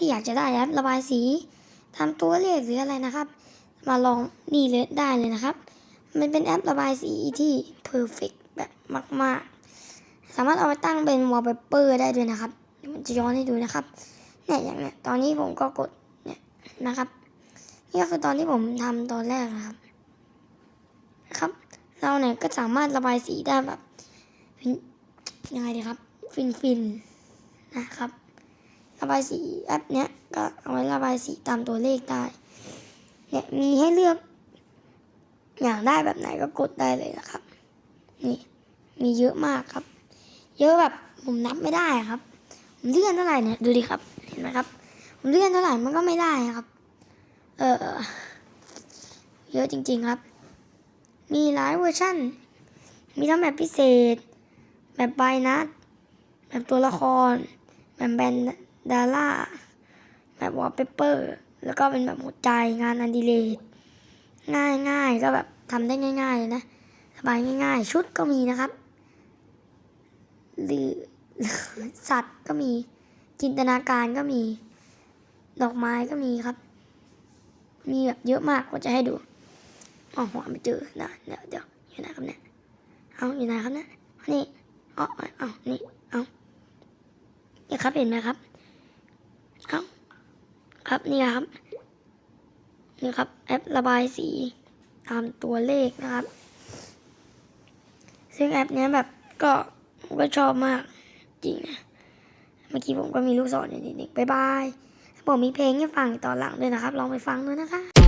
ที่อยากจะได้แอประบายสีตามตัวเลขหรืออะไรนะครับ มาลองนี่เลยได้เลยนะครับ มันเป็นแอประบายสีที่เพอร์เฟกแบบมาก ๆ สามารถเอาไปตั้งเป็นวอลเปเปอร์ได้ด้วยนะครับมันจะย้อนให้ดูนะครับเนี่ยอย่างเนี้ยตอนนี้ผมก็กดเนี่ยนะครับนี่ก็คือตอนที่ผมทำตอนแรกนะครับนะครับ เราเนี่ยก็สามารถระบายสีได้แบบยังไงดีครับ ฟินๆนะครับ ระบายสีแอปเนี้ยก็เอาไว้ระบายสีตามตัวเลขได้เนี่ยมีให้เลือก อยากได้แบบไหนก็กดได้เลยนะครับ นี่มีเยอะมากครับ เยอะแบบผมนับไม่ได้ครับ ผมเลื่อนเท่าไหร่เนี่ยดูดิครับเห็นไหมครับ ผมเลื่อนเท่าไหร่มันก็ไม่ได้ครับ เออเยอะจริง ๆครับ มีหลายเวอร์ชั่น มีทั้งแบบพิเศษ แบบใบนัด แบบตัวละคร แบบแบน ดาร่าแบบวอลเปเปอร์ แล้วก็เป็นแบบหัวใจงานอันดิเรกง่ายง่ายก็แบบทำได้ง่ายๆเลยนะ สบายง่าย ๆ ชุดก็มีนะครับ หรือสัตว์ก็มี จินตนาการก็มี ดอกไม้ก็มีครับ มีแบบเยอะมากก็จะให้ดูอ๋อหัวไม่เจอนะเดี๋ยวเดี๋ยวอยู่ไหนครับเนี่ย เอาอยู่ไหนครับเนี่ย นี่อ๋ออ๋อเอานี่ เอาเนี่ยครับเห็นไหมครับ ครับนี่ครับนี่ครับแอประบายสีตามตัวเลขนะครับ ซึ่งแอปเนี้ยแบบก็ผมก็ชอบมากจริงนะเมื่อกี้ผมก็มีลูกศรอยู่นิดๆบายบายผมมีเพลงให้ฟังตอนหลังด้วยนะครับ ลองไปฟังดูนะคะ